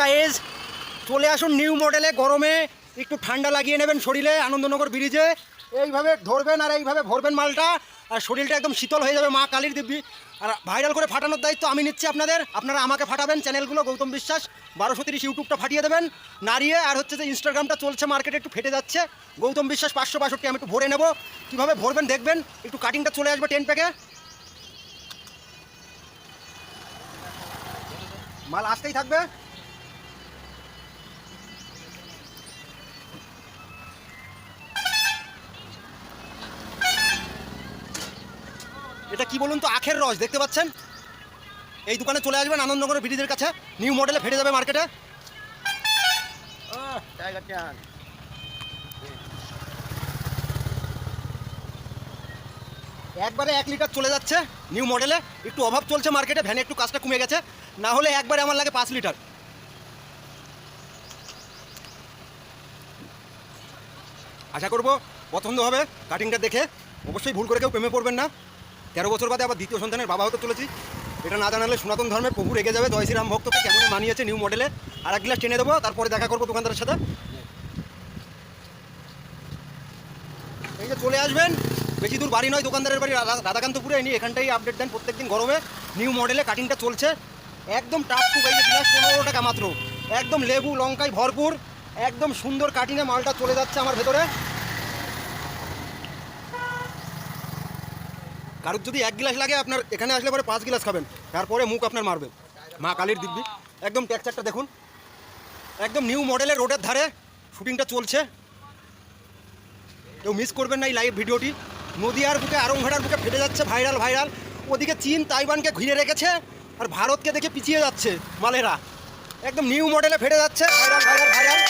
Guys চলে আসুন new মডেলে গরমে একটু ঠান্ডা লাগিয়ে নেবেন শরীরে, আনন্দনগর ব্রিজে এইভাবে ধরবেন আর এইভাবে ভরবেন মালটা, আর শরীরটা একদম শীতল হয়ে যাবে মা কালীর দিব্যি। আর ভাইরাল করে ফাটানোর দায়িত্ব আমি নিচ্ছি আপনাদের। আপনারা আমাকে ফাটাবেন চ্যানেলগুলো, গৌতম বিশ্বাস। বারোশো তিরিশ ইউটিউবটা ফাটিয়ে দেবেন, নাড়িয়ে, আর হচ্ছে যে ইনস্টাগ্রামটা চলছে মার্কেটে একটু ফেটে যাচ্ছে। গৌতম বিশ্বাস পাঁচশো বাষট্টি, আমি একটু ভরে নেব। কীভাবে ভরবেন দেখবেন, একটু কাটিংটা চলে আসবে টেন প্যাকে মাল আসতেই থাকবে। এটা কি বলুন তো আখের রস দেখতে পাচ্ছেন? এই দোকানে চলে আসবেন আনন্দনগরের ব্রিজের কাছে নিউ মডেলে ফেটে যাবে মার্কেটে। একবারে এক লিটার চলে যাচ্ছে নিউ মডেলে একটু অভাব চলছে মার্কেটে ভ্যানে একটু কাজটা কমে গেছে না হলে একবারে আমার লাগে পাঁচ লিটার। আশা করব পছন্দ হবে কাটিংটা দেখে অবশ্যই ভুল করে কেউ প্রেমে পড়বেন না। তেরো বছর বাদে আবার দ্বিতীয় সন্তানের বাবা হতে চলেছি। এটা না জানালে সনাতন ধর্মের প্রভু রেগে যাবে, জয় শ্রীরাম ভক্তকে কেমন মানিয়েছে নিউ মডেলে আর এক গ্লাস টেনে দেবো, তারপরে দেখা করব দোকানদারের সাথে। এই যে চলে আসবেন, বেশি দূর বাড়ি নয়, দোকানদারের বাড়ি, রাধা- রাধাকান্তপুরে। ইনি এখানটাই আপডেট দেন প্রত্যেকদিন গরমে। নিউ মডেলে কাটিংটা চলছে। একদম টাপ টুক এই যে গ্লাস পনেরো টাকা মাত্র। একদম লেবু, লঙ্কায় ভরপুর। একদম সুন্দর কাটিংয়ে মালটা চলে যাচ্ছে আমার ভেতরে। কারোর যদি এক গ্লাস লাগে, আপনার এখানে আসলে পরে পাঁচ গ্লাস খাবেন, তারপরে মুখ আপনার মারবে। মা কালীর দিব্যি। একদম টেক্সচারটা দেখুন। একদম নিউ মডেলের রোডের ধারে শুটিংটা চলছে। কেউ মিস করবেন না এই লাইভ ভিডিওটি। নদিয়ার বুকে, আরংঘাটার বুকে ফেটে যাচ্ছে ভাইরাল ভাইরাল ওদিকে চীন, তাইওয়ানকে ঘিরে রেখেছে আর ভারতকে দেখে পিছিয়ে যাচ্ছে মালেরা। একদম নিউ মডেলে ফেটে যাচ্ছে ভাইরাল ভাইরাল ভাইরাল